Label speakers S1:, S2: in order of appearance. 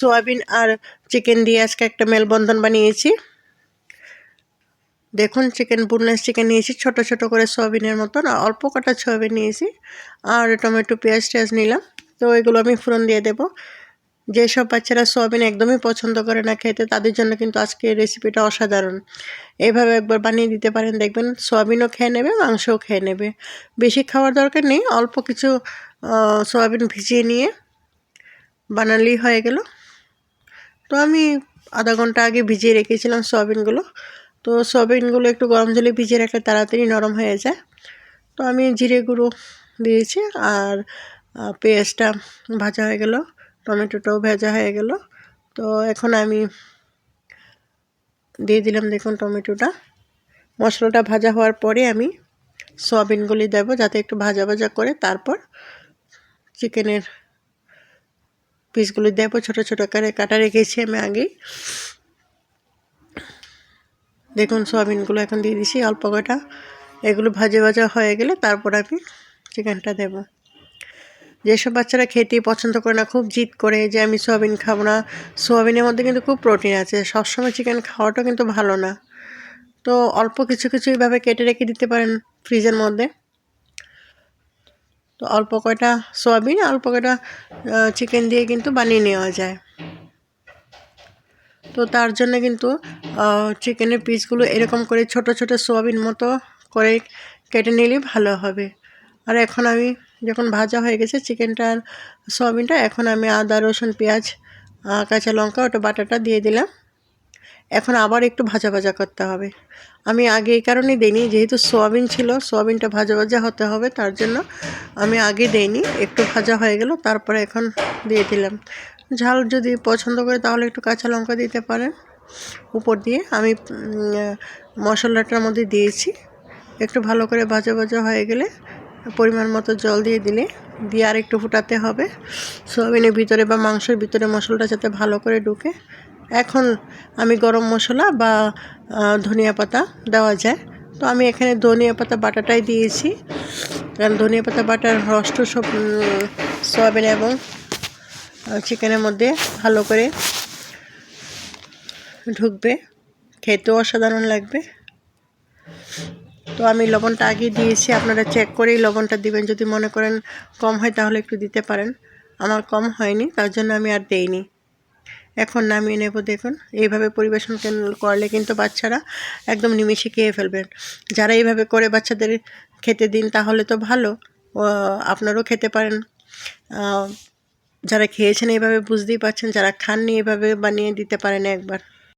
S1: Soybean আর chicken দিয়ে আজকে একটা মেলবন্ধন বানিয়েছি। দেখুন, চিকেন, বুনলেস চিকেন নিয়েছি, ছোট ছোট করে সোয়াবিনের মতন, অল্প কটা সোয়াবিন নিয়েছি, আর টমেটো, পেঁয়াজ, টেয়াজ নিলাম। তো এগুলো আমি ফোড়ন দিয়ে দেবো। যেসব বাচ্চারা সোয়াবিন একদমই পছন্দ করে না খেতে, তাদের জন্য কিন্তু আজকে রেসিপিটা অসাধারণ। এইভাবে একবার বানিয়ে দিতে পারেন, দেখবেন সোয়াবিনও খেয়ে নেবে, মাংসও খেয়ে নেবে। বেশি খাওয়ার দরকার নেই, অল্প কিছু সোয়াবিন ভিজিয়ে নিয়ে বানালেই হয়ে গেল। তো আমি আধা ঘণ্টা আগে ভিজিয়ে রেখেছিলাম সোয়াবিনগুলো। তো সোয়াবিনগুলো একটু গরম জলে ভিজিয়ে রাখলে তাড়াতাড়ি নরম হয়ে যায়। তো আমি জিরে গুঁড়ো দিয়েছি আর পেঁয়াজটা ভাজা হয়ে গেল, টমেটোটাও ভেজা হয়ে গেল। তো এখন আমি দিয়ে দিলাম দেখুন টমেটোটা। মশলাটা ভাজা হওয়ার পরে আমি সয়াবিনগুলি দেব যাতে একটু ভাজা ভাজা করে তারপর চিকেনের পিসগুলি দেবো ছোটো ছোটো করে কাটা রেখেছি আমি আগেই। দেখুন, সোয়াবিনগুলো এখন দিয়ে দিছি অল্প কটা। এগুলো ভাজা ভাজা হয়ে গেলে তারপর আমি চিকেনটা দেবো। যেসব বাচ্চারা খেতে পছন্দ করে না, খুব জিদ করে যে আমি সোয়াবিন খাব না। সোয়াবিনের মধ্যে কিন্তু খুব প্রোটিন আছে। সবসময় চিকেন খাওয়াটা কিন্তু ভালো না। তো অল্প কিছু কিছু এইভাবে কেটে রেখে দিতে পারেন ফ্রিজের মধ্যে। তো অল্প কয়টা সোয়াবিন, অল্প কয়টা চিকেন দিয়ে কিন্তু বানিয়ে নেওয়া যায়। তো তার জন্য কিন্তু চিকেনের পিসগুলো এরকম করে ছোট ছোট সোয়াবিন মতো করে কেটে নিলে ভালো হবে। আর এখন আমি যখন ভাজা হয়ে গেছে চিকেনটা আর সোয়াবিনটা, এখন আমি আদা, রসুন, পেঁয়াজ কাঁচা লঙ্কা, ওটা বাটাটা দিয়ে দিলাম। এখন আবার একটু ভাজা ভাজা করতে হবে। আমি আগে এই কারণেই দিইনি, যেহেতু সোয়াবিন ছিল, সোয়াবিনটা ভাজা ভাজা হতে হবে, তার জন্য আমি আগে দেইনি, একটু ভাজা হয়ে গেল, তারপরে এখন দিয়ে দিলাম। ঝাল যদি পছন্দ করে তাহলে একটু কাঁচা লঙ্কা দিতে পারেন উপর দিয়ে। আমি মশলাটার মধ্যে দিয়েছি, একটু ভালো করে ভাজা ভাজা হয়ে গেলে পরিমাণ মতো জল দিয়ে দিলে, দিয়ে আর একটু ফুটাতে হবে। সোয়াবিনের ভিতরে বা মাংসের ভিতরে মশলাটা যাতে ভালো করে ঢুকে এখন আমি গরম মশলা বা ধনিয়া পাতা দেওয়া যায়। তো আমি এখানে ধনিয়া পাতা বাটাটাই দিয়েছি। কারণ ধনিয়া পাতা বাটার রসটা সব সোয়াবিন এবং চিকেনের মধ্যে ভালো করে ঢুকবে। খেতেও অসাধারণ লাগবে। তো আমি লবণটা আগে দিয়েছি। আপনারা চেক করেই লবণটা দিবেন। যদি মনে করেন কম হয় তাহলে একটু দিতে পারেন। আমার কম হয়নি, তার জন্য আমি আর দেইনি। এখন নামিয়ে নেব, দেখুন। এইভাবে পরিবেশন করলে কিন্তু বাচ্চারা একদম নিমিশে খেয়ে ফেলবেন। যারা এইভাবে করে বাচ্চাদের খেতে দিন, তাহলে তো ভালো। আপনারও খেতে পারেন। যারা খেয়েছেন এইভাবে বুঝতেই পারছেন, যারা খাননি এভাবে বানিয়ে দিতে পারেন একবার।